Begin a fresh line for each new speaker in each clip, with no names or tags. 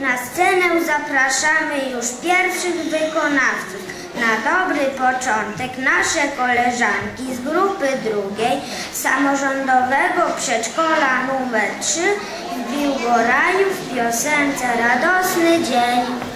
Na scenę zapraszamy już pierwszych wykonawców. Na dobry początek nasze koleżanki z grupy drugiej samorządowego przedszkola numer 3 w Biłgoraju w piosence Radosny Dzień.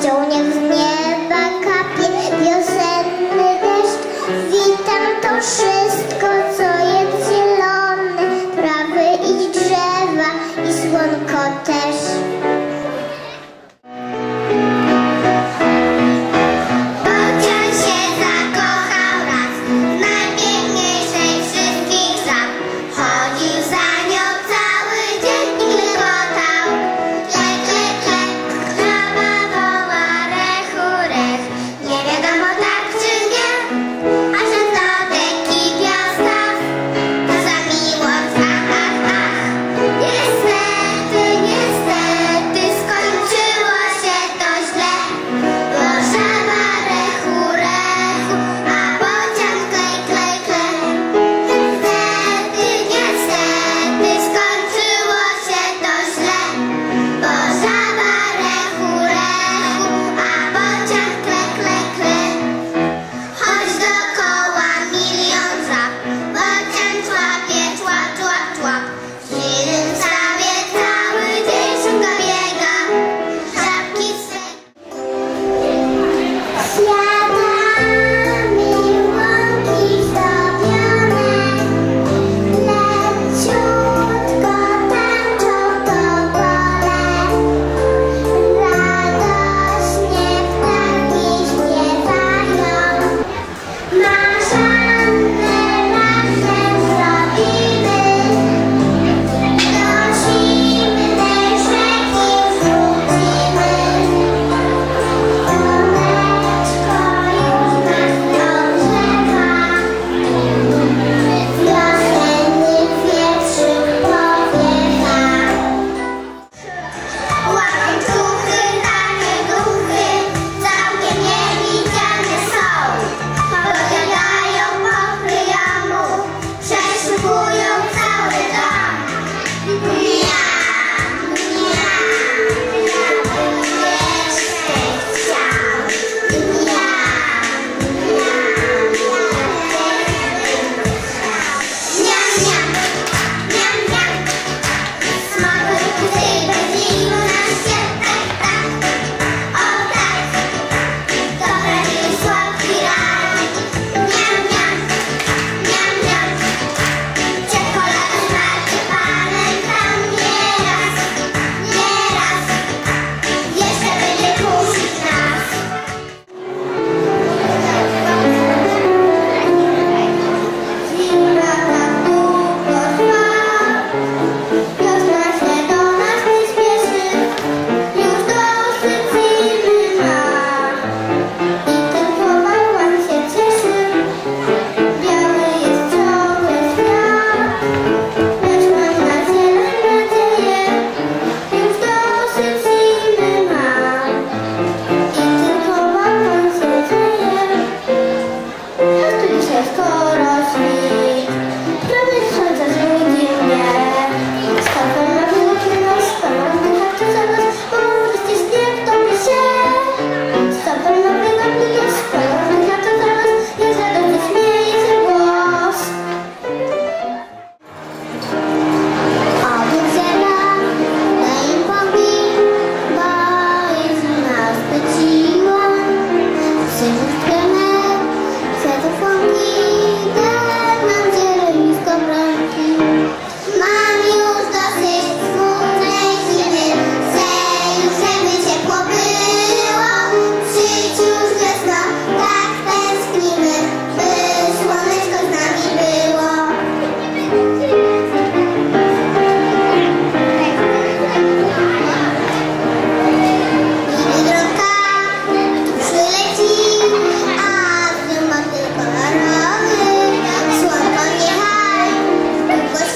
radością z nieba kapie wiosenny deszcz. Witam to szybko.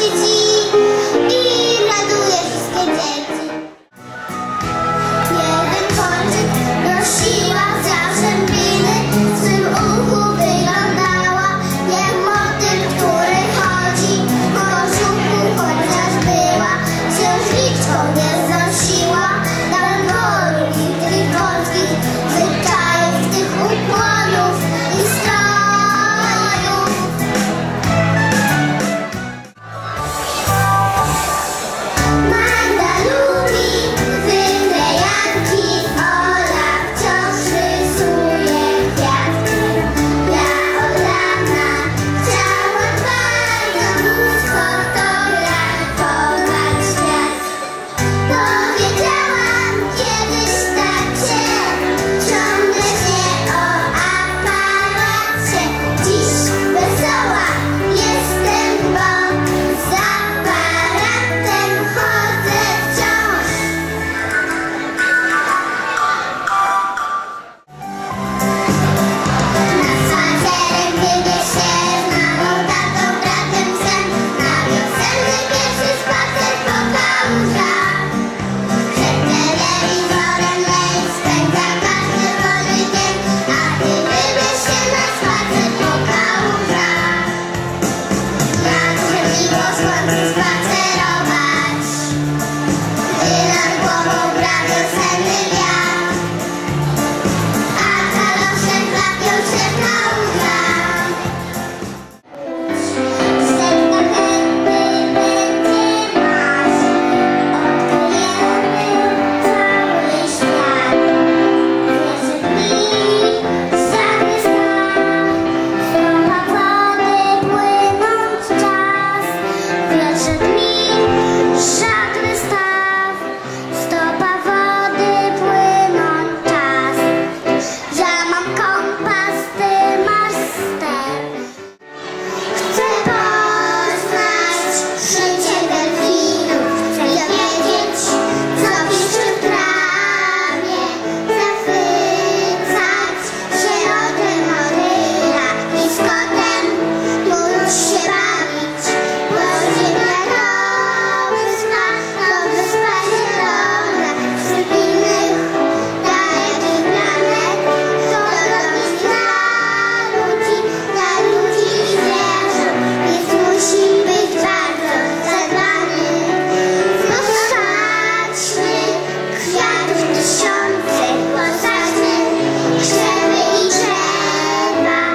Biji.